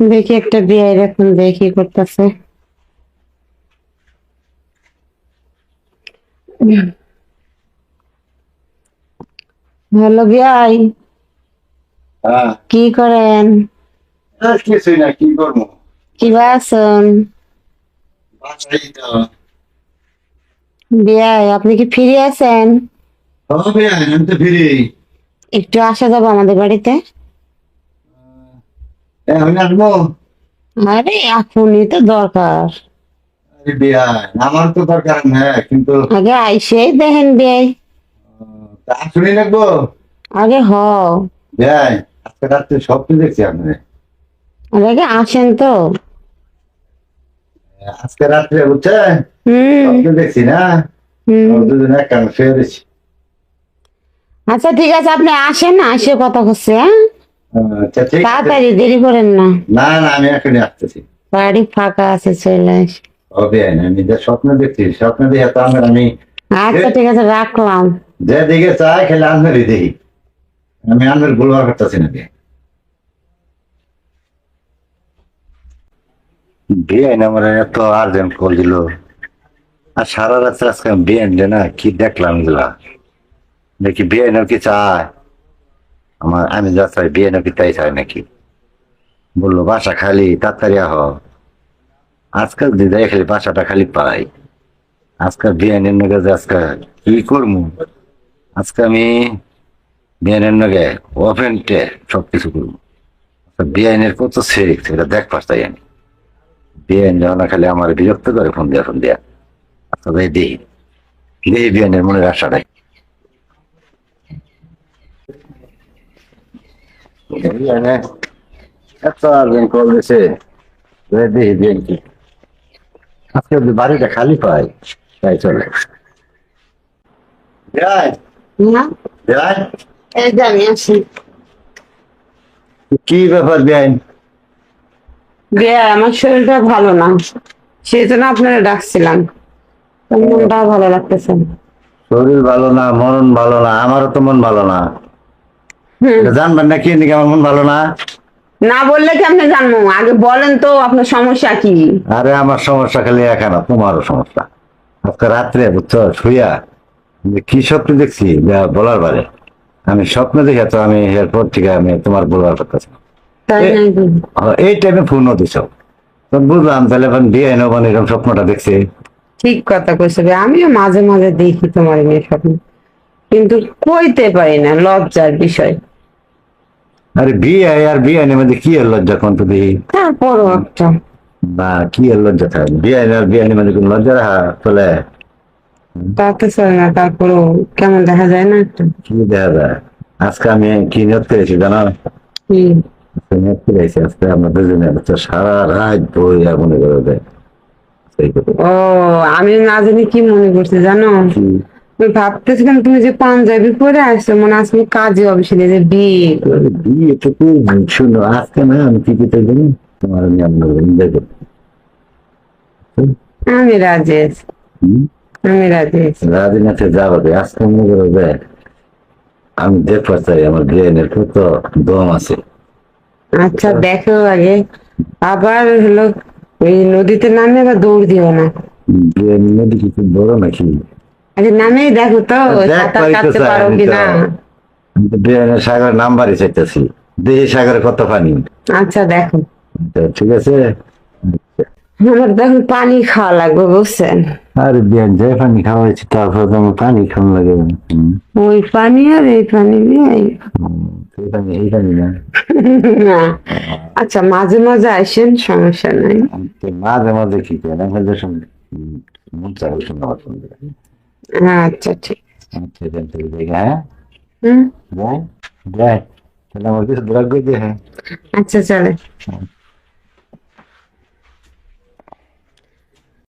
দেখি একটা বিয়ে এখন দেখি করতেছে। হ্যালো বিয়াই হ্যাঁ। কি করেন? কিছুই না কি করব? কি আছেন? বিয়াই আপনি কি ফিরে আছেন? একটু আসা যাব আমাদের বাড়িতে। আসব। আরে এখনই তো দরকার। আমার তো দরকার না কিন্তু আগে আইসেই দেখেন বিয়াই তা রাখব আগে হ। যাই আজকে রাত্রে স্বপ্ন দেখছি আপনি আগে আসেন তো। আজকে রাত্রে স্বপ্ন দেখছি না। দুজন এক কারণ শুয়ে আচ্ছা ঠিক আছে আপনি আসেন আসে কথা করছে হ্যাঁ? তাড়াতাড়ি দেরি করেন না। না না আমি এখনই আসতেছি। বাড়ি ফাঁকা আছে চলে হবে আমি যে স্বপ্ন দেখছি স্বপ্ন দেখে তো আমার আমি আচ্ছা ঠিক আছে রাখলাম। যে দিকে চাই খেলে আনবারই দেখি। আমি আনবার বলবার করতেছি না আমার এত আর্জেন্ট কল দিল। আর সারা রাত আজকে বিয়ে যে না কি দেখলাম এগুলা? দেখি বিয়ে নাকি চায়? আমার আমি যা চাই বিয়ে নাকি তাই চাই নাকি? বলল, বাসা খালি, তাড়াতাড়ি আহ। আজকাল দিদাই খালি বাসাটা খালি পাই। আজকাল বিয়ানের নগে যে আজকে কি করব আজকে আমি বিয়ে বিয়ানের নগে ওভেনটে সব কিছু করব বিয়ানের কত সেরিক সেটা দেখ পারতাই আমি। বিয়ান যখন খালি আমার বিরক্ত করে ফোন দিয়া ফোন দিয়া। আচ্ছা ভাই দেখি দেখি বিয়ানের মনের আশাটাই। এত দেখি কি আজকে বাড়িটা খালি পাই তাই চলে ব্যাপার বিয়ে আমার শরীরটা ভালো না। সেই জন্য আপনারা ডাকছিলাম। মনটা ভালো লাগতেছে। শরীর ভালো না মন ভালো না আমারও তো মন ভালো না। জানবেন না কি নাকি আমার মন ভালো না? না বললে কি আপনি জানব? আগে বলেন তো আপনার সমস্যা কি? আরে আমার সমস্যা খালি একা না তোমারও সমস্যা। আজকে রাত্রে বুঝছ শুইয়া কি স্বপ্ন দেখছি যা বলার পারে আমি স্বপ্ন দেখে তো আমি এরপর থেকে আমি তোমার করতেছি এ- নাকি? এই টাইমে ফোন দিছ। তো বুঝলাম তাহলে এখন বিয়ে নবান এরকম স্বপ্নটা দেখছি। ঠিক কথা কইছে আমিও মাঝে মাঝে দেখি তোমার মেয়ে স্বপ্ন। কিন্তু কইতে পারি না লজ্জার বিষয়। আরে বিয়ে আর বিয়ে নিয়ে মধ্যে কি এর লজ্জা কোন তো দেখি? তারপরও একটা। না কি এর লজ্জা থাকে? বিয়ে আর বিয়ে নিয়ে মধ্যে কোনো লজ্জা রাখা চলে? তাতে চলে না তারপরও কেমন দেখা যায় না একটা? কি দেখা যায়? আজকে আমি কি নিয়ত করেছি জানো? কি? নিয়ত করেছি আজকে আমরা দুজনে সারা রাত বই আর মনে করে দেয়। ও আমি না জানি কি মনে করছি জানো? ভাবতেছিলাম তুমি যে পাঞ্জাবি পরে আসছো মনে আসলে কাজে অফিসে যে বিয়ে। বিয়ে তো শুনো আজকে না আমি জানি তোমার আমি আপনার এনজয় করতে আমি রাজি আছি। হুম? আমি রাজি আছি। যাবে আজকে মনে করে দেয় আমি দেখতে চাই আমার বিয়েনের কত দম আছে। আচ্ছা দেখো আগে। আবার হলো ওই নদীতে নামে আবার দৌড় দিও না। বিয়ে নদী কিছু বড় নাকি? আগে নামেই দেখো তো সাঁতার কাটতে পারো কিনা। তো। আমি তো বিয়েনের সাগরের নাম্বারই চাইতেছি। দেহি সাগরে কত পানি? আচ্ছা দেখো। ঠিক আছে। আমার দেখুন পানি খাওয়া লাগবে বুঝছেন? আর বিয়ান যে পানি খাওয়া হয়েছে তারপর তো আমার পানি খাওয়া লাগে ওই পানি আর এই পানি দিয়ে হুম, সেই পানি এই পানি না। না। আচ্ছা মাঝে মাঝে আসেন সমস্যা নাই। মাঝে মাঝে কি করি আমি যে সময় হুম, মন চাই সময় আমার ফোন করে। আচ্ছা ঠিক আচ্ছা যান তাহলে দেখি, হ্যাঁ হুম যাই যাই তাহলে আমার কিছু দ্রব্য দিয়ে হ্যাঁ আচ্ছা চলে আচ্ছা